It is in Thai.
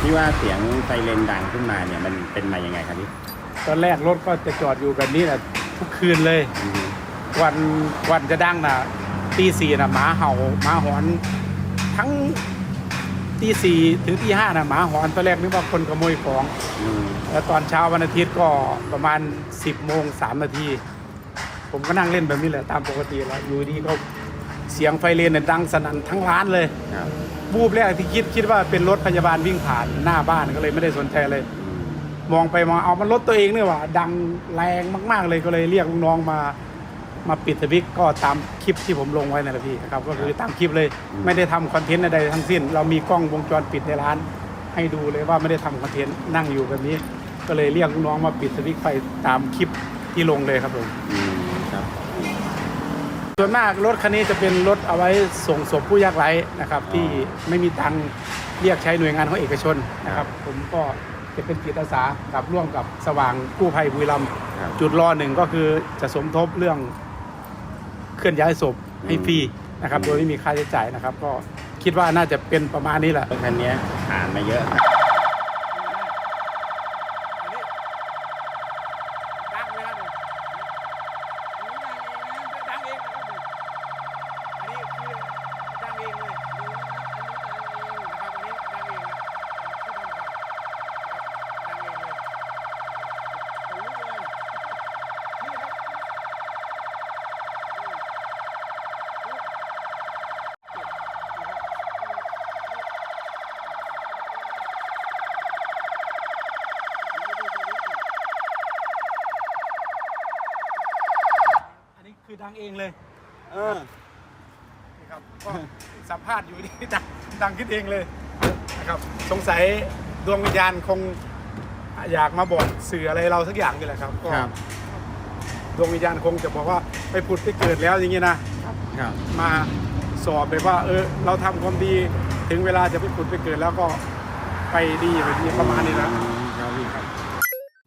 ที่ว่าเสียงไซเรนดังขึ้นมาเนี่ยมันเป็นมายังไงครับพี่ตอนแรกรถก็จะจอดอยู่แบบนี้แหละทุกคืนเลย อืมวันวันจะดังนะตีสี่นะหมาเห่าหมาหอน ทั้งตีสี่ถึงตีห้านะหมาหอนตอนแรกนึกว่าคนขโมยของ อืมแล้วตอนเช้าวันอาทิตย์ก็ประมาณ 10โมง3นาทีผมก็นั่งเล่นแบบนี้แหละตามปกติแล้วอยู่ดีก็เสียงไฟเรนเนี่ยดังสนั่นทั้งร้านเลย ครับ บูบแรกที่คิดคิดว่าเป็นรถพยาบาลวิ่งผ่านหน้าบ้านก็เลยไม่ได้สนใจเลยอืมมองไปมองเอามันรถตัวเองเนี่ยว่ะดังแรงมาก ๆเลยก็เลยเรียกลูกน้องมามาปิดสวิตช์ก็ตามคลิปที่ผมลงไว้นั่นแหละพี่นะครับก็คือตามคลิปเลยไม่ได้ทำคอนเทนต์ใดๆทั้งสิ้น เรามีกล้องวงจรปิดในร้าน ให้ดูเลยว่าไม่ได้ทำคอนเทนต์นั่งอยู่แบบนี้ ก็เลยเรียกลูกน้องมาปิดสวิตช์ไฟตามคลิปที่ลงเลยครับผม อืมครับ ส่วนมากรถคันนี้จะเป็นรถเอาไว้ส่งศพผู้ยากไร้นะครับที่ไม่มีตังค์เรียกใช้หน่วยงานของเอกชนนะครับ ผมก็จะเป็นจิตอาสากับร่วมกับสว่างกู้ภัยบุรีรัมย์ครับ จุดรอหนึ่งก็คือจะสมทบเรื่องเคลื่อนย้ายศพให้ฟรีนะครับโดยไม่มีค่าใช้จ่ายนะครับ ก็คิดว่าน่าจะเป็นประมาณนี้แหละรถคันเนี้ยผ่านมาเยอะครับ ดังเลยครับดังเองนะครับอันนี้คือดังเองเลยดูนะครับอันนี้ดังเองนะครับอันนี้ดังเองนะที่ทำข่าวดังเองเลยขนลุกเลยนี่ครับอันนี้ คือดังเองเลย เออนะครับก็สัมภาษณ์อยู่นี่ดังดังขึ้นเองเลยนะครับ สงสัยดวงวิญญาณคงอยากมาบอกสื่ออะไรเราสักอย่างนี่แหละครับก็ครับ ดวงวิญญาณคงจะบอกว่าไปผุดไปเกิดแล้วอย่างนี้นะ ครับมาสอบไปว่า เออ เราทำความดีถึงเวลาจะไปผุดไปเกิดแล้วก็ไปดีแบบนี้ประมาณนี้นะ ครับพี่ครับ